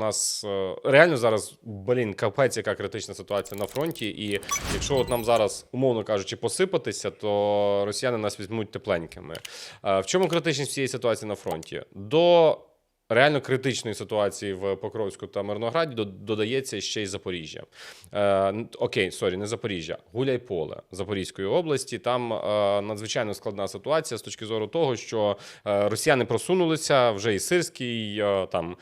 нас е, реально зараз, блін, капець, яка критична ситуація на фронті. І якщо от нам зараз, умовно кажучи, посипатися, то росіяни нас візьмуть тепленькими. Е, В чому критичність цієї ситуації на фронті? До реально критичної ситуації в Покровську та Мирнограді додається ще й Запоріжжя. Е, окей, сорі, не Запоріжжя, Гуляйполе Запорізької області. Там е, надзвичайно складна ситуація з точки зору того, що е, росіяни просунулися вже і Сирський е, там.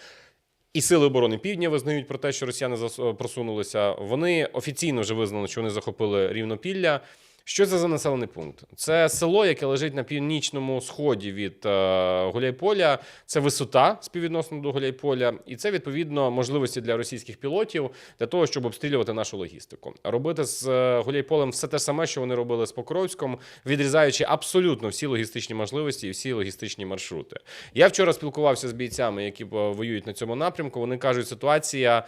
І сили оборони Півдня визнають про те, що росіяни просунулися. Вони офіційно вже визнали, що вони захопили рівнопілля. Що це за населений пункт? Це село, яке лежить на північному сході від е, Гуляйполя. Це висота співвідносно до Гуляйполя, і це відповідно можливості для російських пілотів для того, щоб обстрілювати нашу логістику. Робити з е, Гуляйполем все те саме, що вони робили з Покровськом, відрізаючи абсолютно всі логістичні можливості і всі логістичні маршрути. Я вчора спілкувався з бійцями, які е, воюють на цьому напрямку. Вони кажуть, ситуація.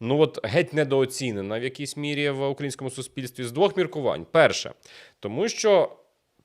Ну от геть недооцінена в якійсь мірі в українському суспільстві з двох міркувань. Перше, тому що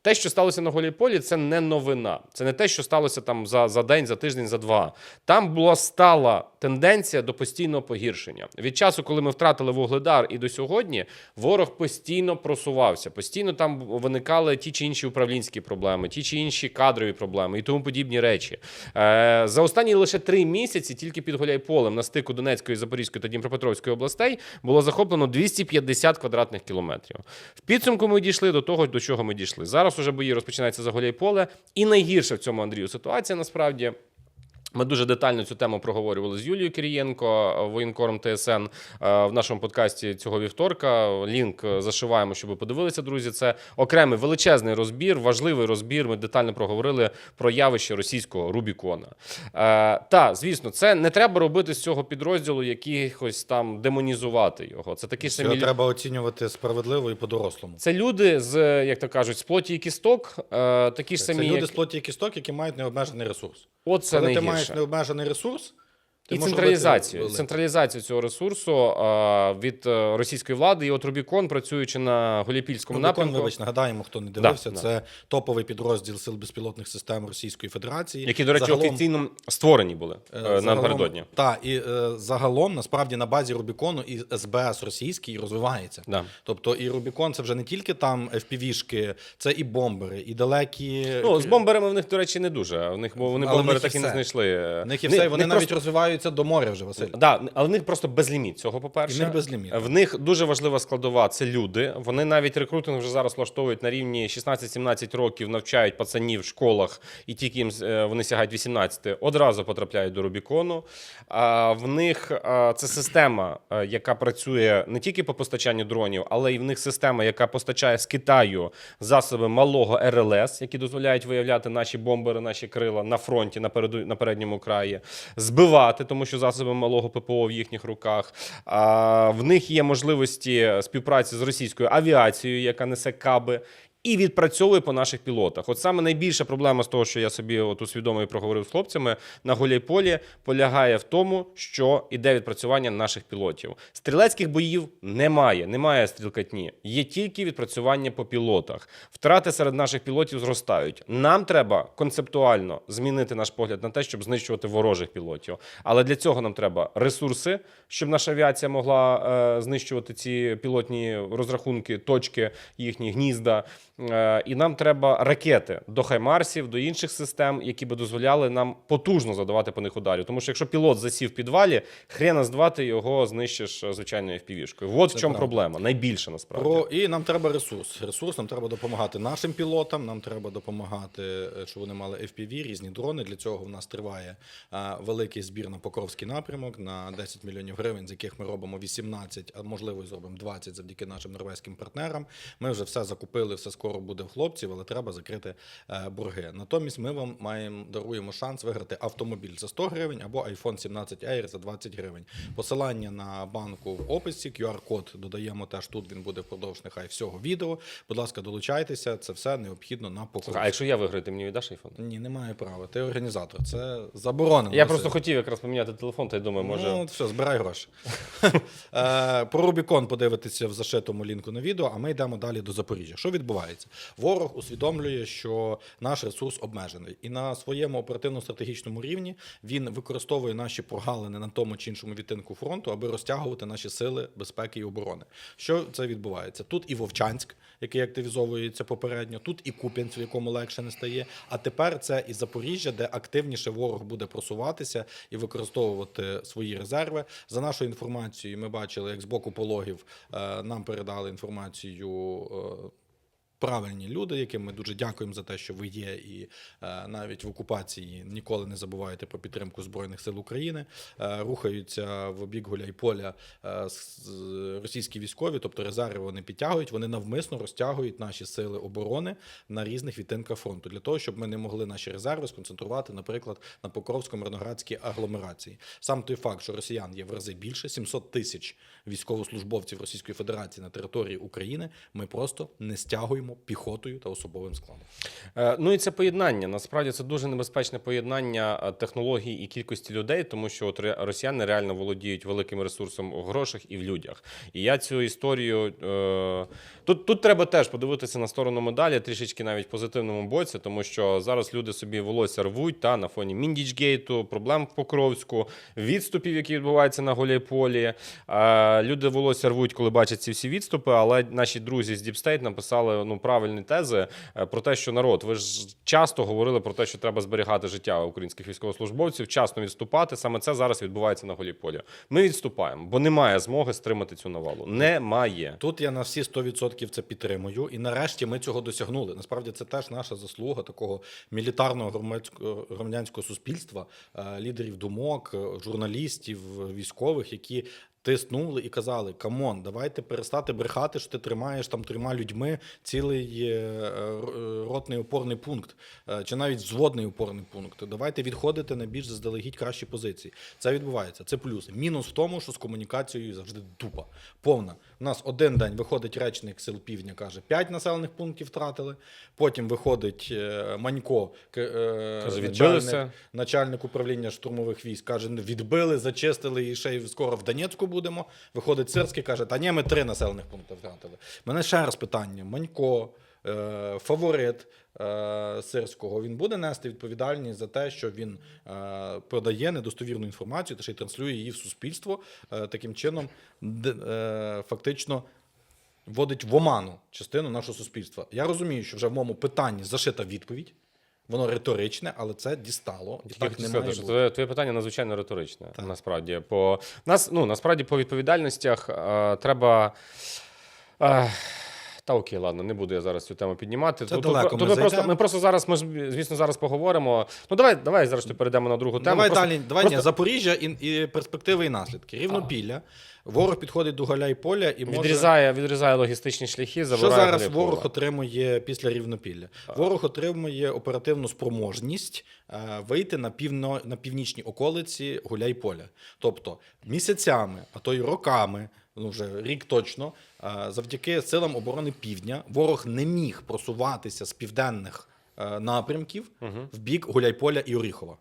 те, що сталося на Голійполі, це не новина. Це не те, що сталося там за, за день, за тиждень, за два. Там була стала тенденція до постійного погіршення. Від часу, коли ми втратили вугледар, і до сьогодні ворог постійно просувався. Постійно там виникали ті чи інші управлінські проблеми, ті чи інші кадрові проблеми і тому подібні речі. Е, за останні лише три місяці тільки під Гуляйполем на стику Донецької, Запорізької та Дніпропетровської областей було захоплено 250 квадратних кілометрів. В підсумку ми дійшли до того, до чого ми дійшли. Зараз уже бої розпочинаються за Гуляйполе. І найгірша в цьому Андрію ситуація насправді. Ми дуже детально цю тему проговорювали з Юлією Кирієнко, воєнкором ТСН е, в нашому подкасті цього вівторка. Лінк е, зашиваємо, щоб ви подивилися, друзі. Це окремий величезний розбір, важливий розбір. Ми детально проговорили про явище російського Рубікона. Е, та, звісно, це не треба робити з цього підрозділу якихось там демонізувати його. Це такі самі треба оцінювати справедливо і по-дорослому. це люди з, як то кажуть, з плоті і кісток, такі ж Це самі, люди як... з плоті і кісток, які мають необмежений ресурс. От це Коли ти. Маєш необмежений ресурс, ти і централізацію, робити централізацію цього ресурсу е, від е, російської влади. І от Рубікон, працюючи на Голіпільському Рубікон, напрямку, вибач, нагадаємо, хто не дивився. да. Це топовий підрозділ сил безпілотних систем Російської Федерації. які, до речі, Загалом- офіційно створені були Е, е, напередодні. Так, і загалом насправді на базі Рубікону і СБС російський розвивається. Да. Тобто і Рубікон це вже не тільки там FPV-шки, це і бомбери, і далекі. Ну, з бомберами в них, до речі, не дуже. В них бо вони Але бомбери них так і не знайшли. В них і все, вони навіть просто- розвиваються до моря вже, Василь. Да, але в них просто безліміт цього, по-перше. І в них безліміт. В них дуже важлива складова це люди. Вони навіть рекрутинг вже зараз влаштовують на рівні 16-17 років, навчають пацанів в школах, і тільки їм е, вони сягають 18, одразу потрапляють до Рубікону. А в них це система, е, яка працює не тільки по постачанню дронів, але й в них система, яка постачає з Китаю засоби малого РЛС, які дозволяють виявляти наші бомбери, наші крила на фронті, на, переду, на передньому краї, збивати, тому що засоби малого ППО в їхніх руках. В них є можливості співпраці з російською авіацією, яка несе каби. І відпрацьовує по наших пілотах. От саме найбільша проблема з того, що я собі от усвідомив і проговорив з хлопцями на Гуляйполі, полягає в тому, що іде відпрацювання наших пілотів. Стрілецьких боїв немає, немає стрілкатні. Є тільки відпрацювання по пілотах. Втрати серед наших пілотів зростають. Нам треба концептуально змінити наш погляд на те, щоб знищувати ворожих пілотів. Але для цього нам треба ресурси, щоб наша авіація могла е, знищувати ці пілотні розрахунки, точки, їхні гнізда. Е, і нам треба ракети до Хаймарсів, до інших систем, які би дозволяли нам потужно задавати по них ударів. Тому що якщо пілот засів в підвалі, хрена з два ти його знищиш е, звичайною FPV-шкою. От в чому правда. проблема, найбільша насправді. Про і нам треба ресурс. Ресурс нам треба допомагати нашим пілотам. Нам треба допомагати, е, щоб вони мали FPV, різні дрони. Для цього в нас триває великий збір на Покровський напрямок на 10 мільйонів гривень, з яких ми робимо 18, а можливо і зробимо 20 завдяки нашим норвезьким партнерам. Ми вже все закупили, все скоро буде в хлопців, але треба закрити е, борги. Натомість ми вам маємо даруємо шанс виграти автомобіль за 100 гривень або iPhone 17 Air за 20 гривень. Посилання на банку в описі, QR-код додаємо теж тут. Він буде впродовж нехай всього відео. Будь ласка, долучайтеся. Це все необхідно на покупку. А якщо я виграю, ти мені віддаш айфон? Ні, немає права. Ти організатор. Це заборонено. Я просто хотів якраз поміняти телефон, та й думаю, може. Ну, все, збирай гроші. Е, Про Рубікон подивитися в зашитому лінку на відео, а ми йдемо далі до Запоріжжя. Що відбувається? Відбувається. Ворог усвідомлює, що наш ресурс обмежений, і на своєму оперативно-стратегічному рівні він використовує наші прогалини на тому чи іншому відтинку фронту, аби розтягувати наші сили безпеки і оборони. Що це відбувається? Тут і Вовчанськ, який активізовується попередньо, тут і Куп'янськ, в якому легше не стає. А тепер це і Запоріжжя, де активніше ворог буде просуватися і використовувати свої резерви. За нашою інформацією, ми бачили, як з боку пологів е, нам передали інформацію. Правильні люди, яким ми дуже дякуємо за те, що ви є, і е, навіть в окупації ніколи не забуваєте про підтримку збройних сил України. Е, рухаються в бік Гуляйполя е, з- російські військові, тобто резерви вони підтягують, вони навмисно розтягують наші сили оборони на різних відтинках фронту для того, щоб ми не могли наші резерви сконцентрувати, наприклад, на Покровсько-Мирноградській агломерації. Сам той факт, що росіян є в рази більше 700 тисяч військовослужбовців Російської Федерації на території України. Ми просто не стягуємо піхотою та особовим складом. Е, Ну і це поєднання. Насправді це дуже небезпечне поєднання е, технологій і кількості людей, тому що от росіяни реально володіють великим ресурсом в грошах і в людях. І я цю історію е, тут, тут треба теж подивитися на сторону медалі, трішечки навіть в позитивному боці, тому що зараз люди собі волосся рвуть та на фоні Міндічгейту, проблем в Покровську, відступів, які відбуваються на Гуляйполі. Е, Люди волосся рвуть, коли бачать ці всі відступи, але наші друзі з Діпстейт написали ну правильні тези е, про те, що народ, ви ж часто говорили про те, що треба зберігати життя українських військовослужбовців, вчасно відступати. Саме це зараз відбувається на Гуляйполі. Ми відступаємо, бо немає змоги стримати цю навалу. Немає. Тут я на всі 100% це підтримую. І нарешті ми цього досягнули. Насправді це теж наша заслуга такого мілітарного громадського громадянського суспільства, е, лідерів думок, е, журналістів, військових, які. Тиснули і казали: камон, давайте перестати брехати, що ти тримаєш там трьома людьми цілий е, е, ротний опорний пункт, е, чи навіть зводний опорний пункт. Давайте відходити на більш заздалегідь кращі позиції. Це відбувається. Це плюс. Мінус в тому, що з комунікацією завжди дупа. Повна. У нас один день виходить речник сил півдня, каже, 5 населених пунктів втратили. Потім виходить е, Манько, е, начальник, начальник управління штурмових військ, каже, відбили, зачистили і ще й скоро в Донецьку будемо. Виходить Сирський, каже, та ні, ми три населених пункти втратили. Мене ще раз питання: Манько, фаворит е, Сирського, він буде нести відповідальність за те, що він е, продає недостовірну інформацію та ще й транслює її в суспільство е, таким чином, е, фактично. Вводить в оману частину нашого суспільства. Я розумію, що вже в моєму питанні зашита відповідь, воно риторичне, але це дістало. І Я так не має бути. твоє, твоє питання надзвичайно риторичне. Насправді, по нас, ну насправді по відповідальностях е, треба. Е, та окей, ладно, не буду я зараз цю тему піднімати. Це Тут- далеко тут ми ми, просто, ми просто зараз, ми звісно, зараз поговоримо. Ну давай, давай зараз перейдемо на другу тему. Давай Просто- далі. Давай просто ні, Запоріжжя і, і перспективи і наслідки. Рівнопілля. Ворог підходить до Галяйполя і може. відрізає, відрізає логістичні шляхи, Що зараз ворог отримує після рівнопілля? Ворог отримує оперативну спроможність е, вийти на півно на північні околиці Гуляйполя. Тобто місяцями, а то й роками, ну вже рік точно, завдяки силам оборони Півдня ворог не міг просуватися з південних е, напрямків в бік Гуляйполя і Оріхова.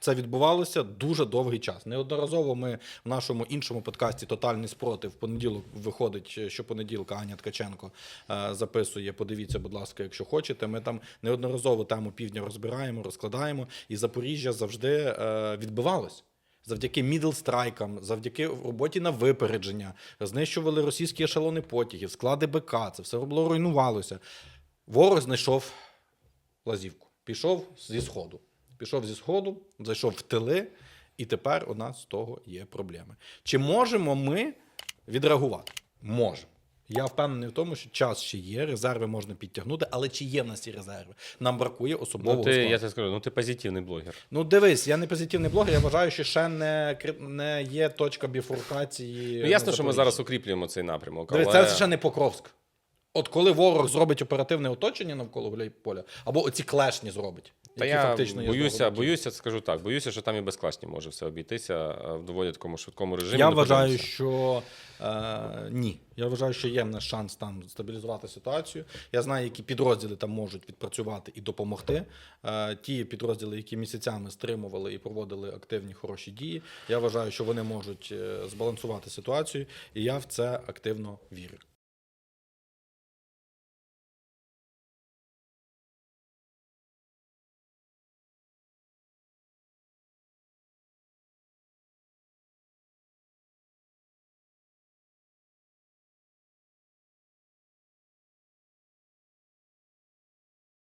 Це відбувалося дуже довгий час. Неодноразово ми в нашому іншому подкасті Тотальний спротив в понеділок виходить е, щопонеділка Аня Ткаченко е, записує. Подивіться, будь ласка, якщо хочете. Ми там неодноразово тему півдня розбираємо, розкладаємо, і Запоріжжя завжди відбивалось. Завдяки мідлстрайкам, завдяки роботі на випередження, знищували російські ешелони потягів, склади БК, це все було руйнувалося. Ворог знайшов лазівку. Пішов зі сходу. Пішов зі сходу, зайшов в тили, і тепер у нас з того є проблеми. Чи можемо ми відреагувати? Можемо. Я впевнений в тому, що час ще є, резерви можна підтягнути, але чи є в нас ці резерви? Нам бракує особового Ну, ти, складу. я це скажу, ну ти позитивний блогер. Ну дивись, я не позитивний блогер, я вважаю, що ще не, не є точка біфуркації. Ну, ясно, що ми зараз укріплюємо цей напрямок. Дивись, але... це ще не Покровськ. От коли ворог зробить оперативне оточення навколо Гуляйполя, або оці клешні зробить, Та які я фактично є боюся, здобуті. боюся, скажу так. Боюся, що там і без класні може все обійтися е, в доволі такому швидкому режимі. Я вважаю, що е, ні. Я вважаю, що є в нас шанс там стабілізувати ситуацію. Я знаю, які підрозділи там можуть відпрацювати і допомогти. Е, ті підрозділи, які місяцями стримували і проводили активні хороші дії. Я вважаю, що вони можуть е, збалансувати ситуацію, і я в це активно вірю.